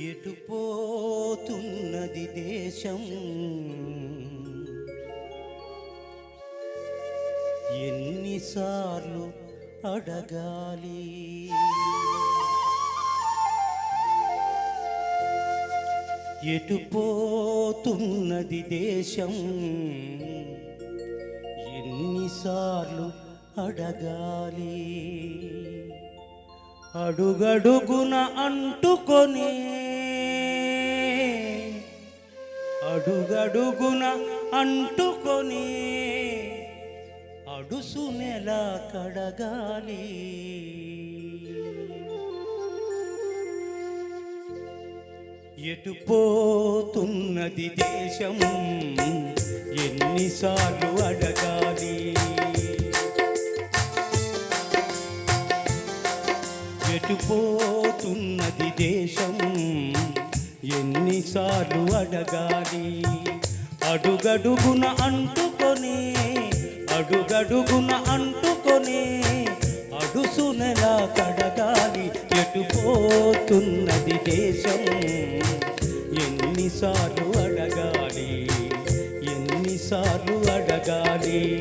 ఎటుపోతున్నది దేశం? ఎన్నిసార్లు అడగాలి? ఎటుపోతున్నది దేశం? ఎన్నిసార్లు అడగాలి? అడుగడుగున అంటుకొని అడుగడుగున అంటుకొని అడుసు నెల కడగాలి. ఎటు పోతున్నది దేశం? ఎన్నిసార్లు అడగాలి ఎటు దేశం. ఎన్నిసార్లు అడగాలి. అడుగడుగున అంటుకొని అడుగడుగున అంటుకొని అడుసు కడగాలి. ఎటు దేశం. ఎన్నిసార్లు అడగాలి. ఎన్నిసార్లు అడగాలి.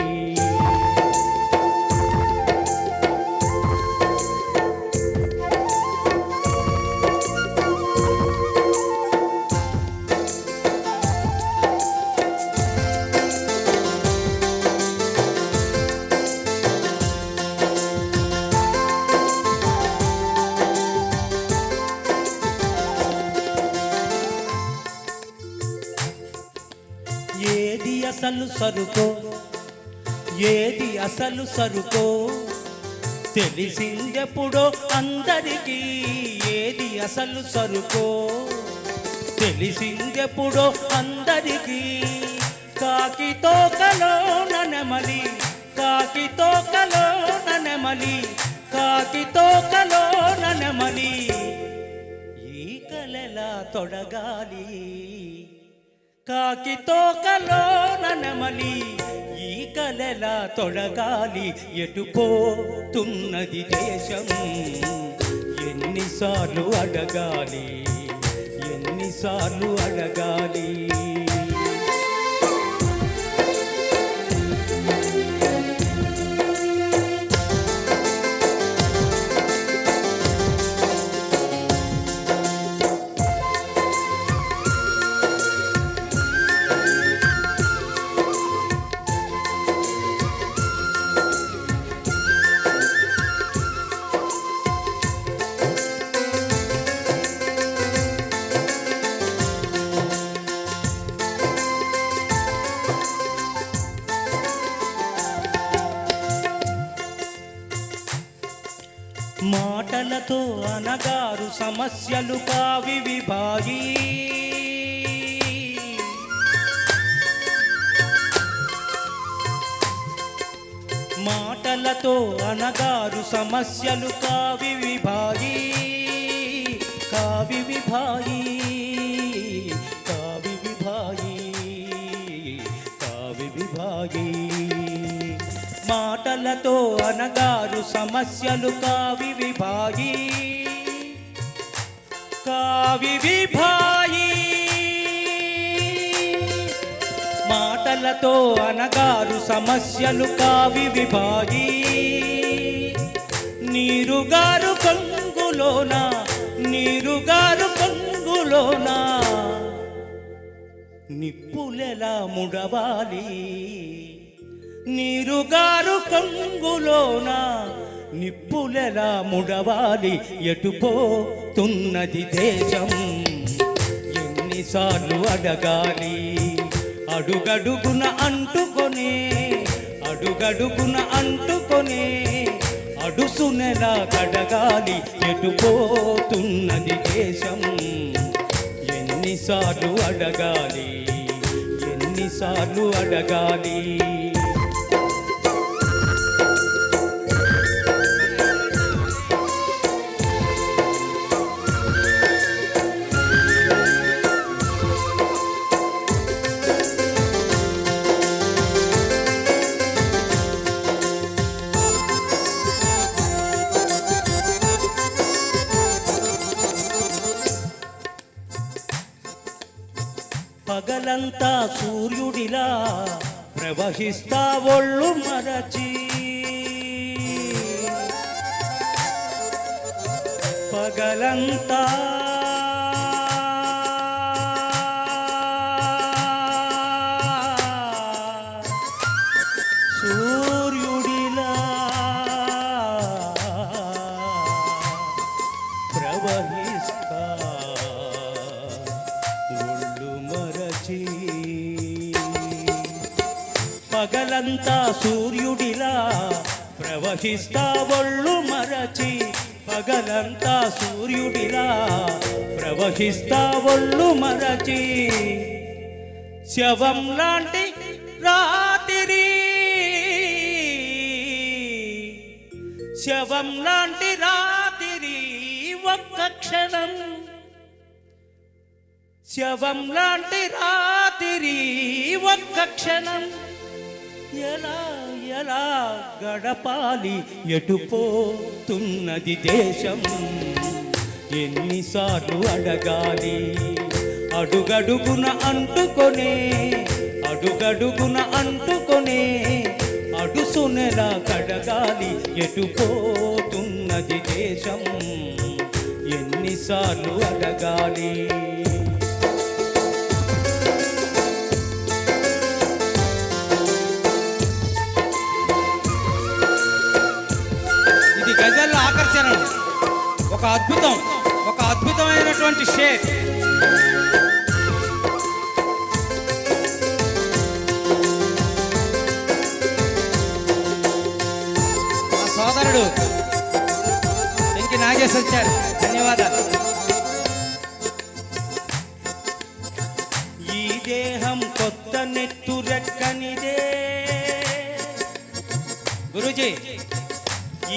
అసలు సరుకో? ఏది అసలు సరుకో? తెలిసిందెప్పుడో అందరికీ ఏది అసలు సరుకో? తెలిసిందెప్పుడో అందరికీ కాకితో కలో ననమలి కాకితో కలో ననమలి కాకితో కలో ననమలి. ఈ కలలా తొడగాలి? కాకి తోకలో నెమలి ఈ కలలా తొడగాలి ఎటుపోతున్నది దేశం. ఎన్నిసార్లు అడగాలి ఎన్నిసార్లు అడగాలి? మాటలతో అనగారు సమస్యలు కావి విభాగి. మాటలతో అనగారు సమస్యలు కావి విభాగి. కావి విభాయి మాటలతో అనగారు సమస్యలు కావి విభాయి కావి విభాయి మాటలతో అనగారు సమస్యలు కావి విభాగి నీరుగారు కొంగులోన నీరుగారు కొంగులోన నిప్పులెలా ముడవాలి? నీరుగారు కంగులోన నిప్పులెలా ముడవాలి ఎటుపోతున్నది దేశం ఎన్నిసార్లు అడగాలి? అడుగడుగున అంటుకొని అడుగడుగున అంటుకొని అడుసు నెల కడగాలి ఎటుపోతున్నది దేశం ఎన్నిసార్లు అడగాలి? ఎన్నిసార్లు అడగాలి? పగలంతా సూర్యుడిలా ప్రవహిస్తా ఒళ్ళు మరచి. పగలంతా పగలంతా సూర్యుడిలా ప్రవహిస్తా ఒళ్ళు మరచి పగలంతా సూర్యుడిలా ప్రవహిస్తా ఒళ్ళు మరచి. శవం లాంటి రాత్రి శవం లాంటి రాత్రి ఒక్క క్షణం. శవం లాంటి రాత్రి ఒక్క క్షణం. ఎలా ఎలా గడపాలి? ఎటుపోతున్నది దేశం? ఎన్నిసార్లు అడగాలి? అడుగడుగున అంటుకొనే అడుగడుగున అంటుకొనే అడుసునెలా కడగాలి. ఎటుపోతున్నది దేశం? ఎన్నిసార్లు అడగాలి? ఒక అద్భుతం ఒక అద్భుతమైనటువంటి షేక్ మా సోదరుడు వెంకి నాగేశ్ వచ్చారు. ధన్యవాదాలు. ఈ దేహం కొత్త నెత్తు రెక్కనిదే. గురుజీ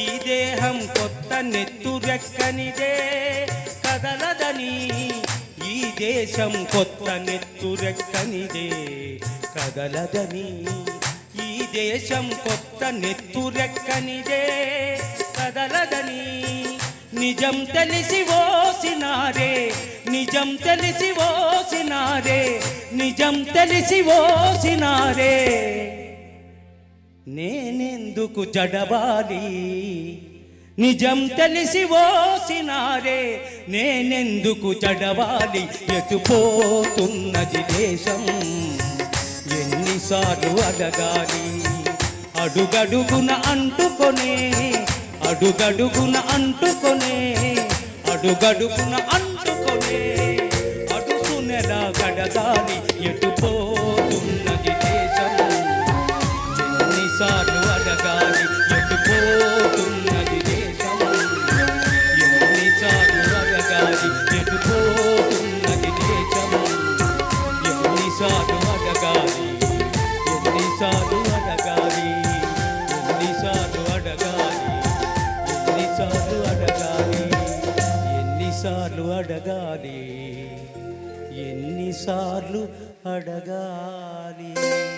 ఈ దేహం కొత్త నెత్తు రెక్కనిదే కదలదని ఈ దేశం కొత్త నెత్తు రెక్కనిదే కదలదని ఈ దేశం కొత్త నెత్తు రెక్కనిదే కదలదని నిజం తెలిసి ఓసినారే నిజం తెలిసి ఓసినారే నిజం తెలిసి ఓసినారే. నేనెందుకు జడవాలి? నిజం తెలిసి ఓసినారే నేనెందుకు చడవాలి? ఎటుపోతున్నది దేశం? ఎన్నిసార్లు అడగాలి? అడుగడుగున అంటుకొనే అడుగడుగున అంటుకొనే అడుగడుగున అంటుకొనే అడుసునెలా గడగాలి? ఎటు ఎన్నిసార్లు అడగాలి? ఎన్నిసార్లు అడగాలి? ఎన్నిసార్లు అడగాలి?